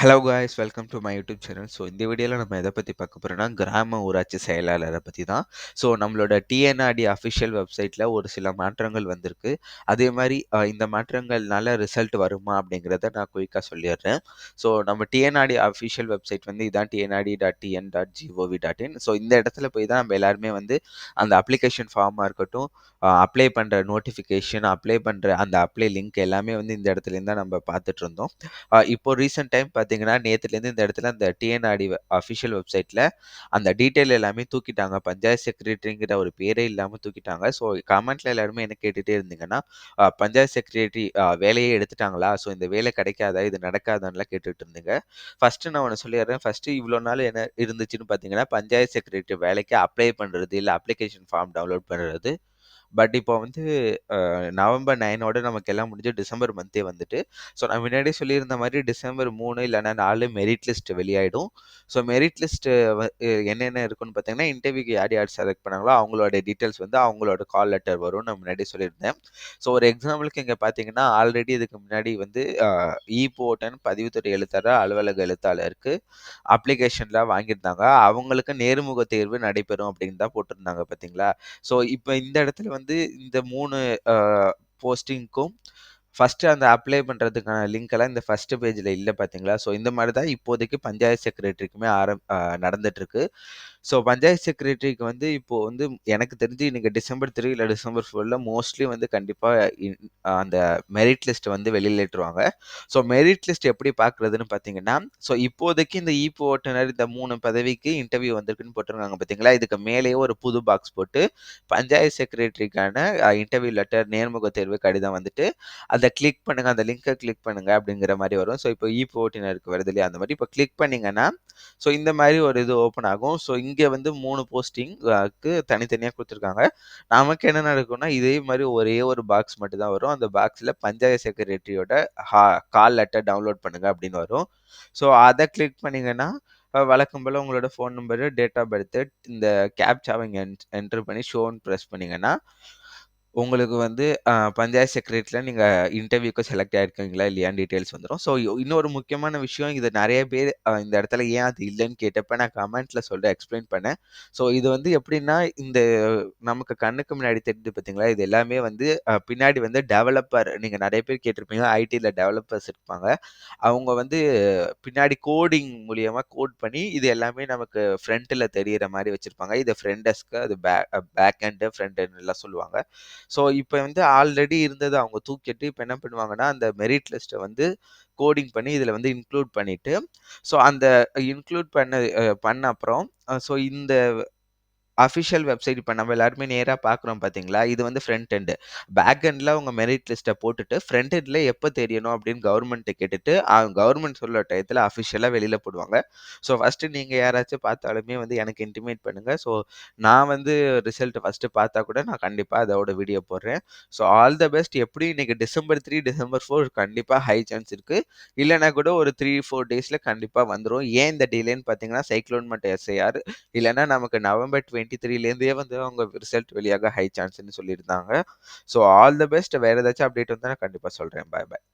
Hello guys welcome to my YouTube channel so இந்த வீடியோவில் நம்ம எதை பற்றி பார்க்க போகிறோம்னா கிராம ஊராட்சி செயலாளரை பற்றி தான். ஸோ நம்மளோட டிஎன்ஆர்டி அஃபிஷியல் வெப்சைட்டில் ஒரு சில மாற்றங்கள் வந்திருக்கு. அதே மாதிரி இந்த மாற்றங்கள்னால ரிசல்ட் வருமா அப்படிங்கிறத நான் குயிக்காக சொல்லிடுறேன். ஸோ நம்ம டிஎன்ஆர்டி அஃபிஷியல் வெப்சைட் வந்து இதான் TNRD dot TN dot GOV dot in so இந்த இடத்துல போய் தான் நம்ம எல்லாருமே வந்து அந்த அப்ளிகேஷன் ஃபார்மாக இருக்கட்டும் அப்ளை பண்ணுற நோட்டிஃபிகேஷன் அப்ளை பண்ணுற அந்த அப்ளை லிங்க் எல்லாமே வந்து இந்த இடத்துலேருந்து தான் நம்ம பார்த்துட்டு இருந்தோம். இப்போ ரீசெண்ட் டைம் பார்த்தீங்கன்னா நேற்றுலேருந்து இந்த இடத்துல அந்த டிஎன்ஆர்டி அஃபிஷியல் வெப்சைட்டில் அந்த டீட்டெயில் எல்லாமே தூக்கிட்டாங்க. பஞ்சாயத்து செக்ரட்டரிங்கிற ஒரு பேரே இல்லாமல் தூக்கிட்டாங்க. ஸோ கமெண்ட்ல எல்லாருமே என்ன கேட்டுகிட்டே இருந்தீங்கன்னா பஞ்சாயத்து செக்ரட்டரி வேலையே எடுத்துட்டாங்களா? ஸோ இந்த வேலை கிடைக்காதா? இது நடக்காதான்லாம் கேட்டுட்டு இருந்தீங்க. ஃபர்ஸ்ட் நான் ஒன்று சொல்லிடுறேன். ஃபர்ஸ்ட் இவ்வளோ நாள் என்ன இருந்துச்சுன்னு பார்த்தீங்கன்னா பஞ்சாயத்து செக்ரட்டரி வேலைக்கு அப்ளை பண்ணுறது இல்லை அப்ளிகேஷன் ஃபார்ம் டவுன்லோட் பண்ணுறது பட் இப்போ வந்து அஹ், நவம்பர் நைனோட நமக்கு எல்லாம் முடிஞ்சு டிசம்பர் மந்தே வந்துட்டு ஸோ நான் முன்னாடியே சொல்லியிருந்த மாதிரி டிசம்பர் மூணு இல்லைன்னா நாலு மெரிட் லிஸ்ட் வெளியாயிடும். ஸோ மெரிட் லிஸ்ட் என்னென்ன இருக்குன்னு பார்த்தீங்கன்னா இன்டர்வியூக்கு யார் யார் செலக்ட் பண்ணாங்களோ அவங்களோட டீட்டெயில்ஸ் வந்து அவங்களோட கால் லெட்டர் வரும் நான் முன்னாடி சொல்லியிருந்தேன். ஸோ ஒரு எக்ஸாம்பிளுக்கு இங்கே பார்த்தீங்கன்னா ஆல்ரெடி இதுக்கு முன்னாடி வந்து இ போட்டன் பதிவுத்துறை எழுத்தாளர் அலுவலக எழுத்தாளருக்கு அப்ளிகேஷன்லாம் வாங்கியிருந்தாங்க. அவங்களுக்கு நேர்முக தேர்வு நடைபெறும் அப்படின்னு தான் போட்டிருந்தாங்க பார்த்தீங்களா? ஸோ இப்போ இந்த இடத்துல வந்து இந்த மூணு போஸ்டிங்க்கும் ஃபஸ்ட்டு அந்த அப்ளை பண்ணுறதுக்கான லிங்க் எல்லாம் இந்த ஃபர்ஸ்ட் பேஜில் இல்லை பார்த்தீங்களா ஸோ இந்த மாதிரி தான் இப்போதைக்கு பஞ்சாயத்து செக்ரட்டரிக்குமே ஆரம் நடந்துட்டுருக்கு ஸோ பஞ்சாயத்து செக்ரட்டரிக்கு வந்து இப்போது வந்து எனக்கு தெரிஞ்சு இன்றைக்கி டிசம்பர் த்ரீ இல்லை டிசம்பர் ஃபோரில் மோஸ்ட்லி வந்து கண்டிப்பாக அந்த மெரிட் லிஸ்ட் வந்து வெளியிலேட்டுருவாங்க ஸோ மெரிட் லிஸ்ட் எப்படி பார்க்குறதுன்னு பார்த்தீங்கன்னா ஸோ இப்போதைக்கு இந்த இபி ஓட்டுநர் இந்த மூணு பதவிக்கு இன்டர்வியூ வந்திருக்குன்னு போட்டிருக்காங்க பார்த்தீங்களா இதுக்கு மேலேயே ஒரு புது பாக்ஸ் போட்டு பஞ்சாயத்து செக்ரட்டரிக்கான இன்டர்வியூ லெட்டர் நேர்முக தேர்வு கடிதம் வந்துட்டு அதை கிளிக் பண்ணுங்கள் அந்த லிங்கை கிளிக் பண்ணுங்கள் அப்படிங்கிற மாதிரி வரும். ஸோ இப்போ இபி ஓட்டுநருக்கு வருது இல்லையா? அந்த மாதிரி இப்போ கிளிக் பண்ணீங்கன்னா ஸோ இந்த மாதிரி ஒரு இது ஓப்பன் ஆகும். ஸோ இங்கே வந்து மூணு போஸ்டிங்க்கு தனித்தனியாக கொடுத்துருக்காங்க. நமக்கு என்ன நடக்கும்னா இதே மாதிரி ஒரே ஒரு பாக்ஸ் மட்டும் தான் வரும். அந்த பாக்ஸில் பஞ்சாயத்து செக்ரட்டரியோட கால் லெட்டர் டவுன்லோட் பண்ணுங்கள் அப்படின்னு வரும். ஸோ அதை கிளிக் பண்ணிங்கன்னா வழக்கம் போல் உங்களோட phone number date of birth இந்த கேப்சாவை இங்கே என்ட்ரு பண்ணி ஷோன்னு ப்ரெஸ் பண்ணிங்கன்னா உங்களுக்கு வந்து பஞ்சாயத்து செக்ரட்டரியில் நீங்கள் இன்டர்வியூக்கு செலக்ட் ஆயிருக்கீங்களா இல்லையான்னு டீட்டெயில்ஸ் வந்துடும் ஸோ இன்னொரு முக்கியமான விஷயம் இது நிறைய பேர் இந்த இடத்துல ஏன் அது இல்லைன்னு கேட்டப்ப நான் கமெண்ட்ல சொல்லிட்டு எக்ஸ்பிளைன் பண்ணேன். ஸோ இது வந்து எப்படின்னா இந்த நமக்கு கண்ணுக்கு முன்னாடி தெரிஞ்சு பார்த்தீங்களா? இது எல்லாமே வந்து பின்னாடி வந்து டெவலப்பர் நீங்கள் நிறைய பேர் கேட்டிருப்பீங்க ஐடியில் டெவலப்பர்ஸ் இருப்பாங்க. அவங்க வந்து பின்னாடி கோடிங் மூலியமாக கோட் பண்ணி இது எல்லாமே நமக்கு ஃப்ரண்ட்டில் தெரியிற மாதிரி வச்சுருப்பாங்க. இதை ஃப்ரண்ட் டெஸ்க்கு அது பேக் பேக் ஹேண்டு ஃப்ரண்ட் எல்லாம் சொல்லுவாங்க. ஸோ இப்போ வந்து ஆல்ரெடி இருந்தது அவங்க தூக்கிட்டு இப்போ என்ன பண்ணுவாங்கன்னா அந்த மெரிட் லிஸ்ட்டை வந்து கோடிங் பண்ணி இதில் வந்து இன்க்ளூட் பண்ணிவிட்டு ஸோ அந்த இன்க்ளூட் பண்ண பண்ண அப்புறம் ஸோ இந்த அஃபிஷியல் வெப்சைட் இப்போ நம்ம எல்லாருமே நேராக பார்க்குறோம் பார்த்தீங்களா இது வந்து ஃப்ரண்ட் எண்டு பேக் எண்டில் அவங்க மெரிட் லிஸ்ட்டை போட்டுட்டு ஃப்ரண்ட் எண்டில் எப்போ தெரியணும் அப்படின்னு கவர்மெண்ட்டை கேட்டுட்டு கவர்மெண்ட் சொல்ல டயத்தில் அஃபிஷியலாக வெளியில் போடுவாங்க. ஸோ ஃபஸ்ட்டு நீங்கள் யாராச்சும் பார்த்தாலுமே வந்து எனக்கு இன்டிமேட் பண்ணுங்கள் ஸோ நான் வந்து ரிசல்ட் ஃபஸ்ட்டு பார்த்தா கூட நான் கண்டிப்பாக அதோட வீடியோ போடுறேன். ஸோ ஆல் த பெஸ்ட் எப்படி இன்றைக்கி டிசம்பர் த்ரீ டிசம்பர் ஃபோர் கண்டிப்பாக ஹை சான்ஸ் இருக்குது இல்லைனா கூட ஒரு த்ரீ ஃபோர் டேஸில் கண்டிப்பாக வந்துடும் ஏன் இந்த டிலேன்னு பார்த்தீங்கன்னா சைக்ளோன் மட்டும் எஸ்ஐஆர் இல்லைனா நமக்கு நவம்பர் டுவெண்ட்டி த்ரீலேருந்தே வந்து அவங்க ரிசல்ட் வெளியாக ஹை சான்ஸ்னு சொல்லியிருந்தாங்க. ஸோ ஆல் த பெஸ்ட் வேறு ஏதாச்சும் அப்டேட் வந்தால் நான் கண்டிப்பாக சொல்கிறேன் பாய் பாய்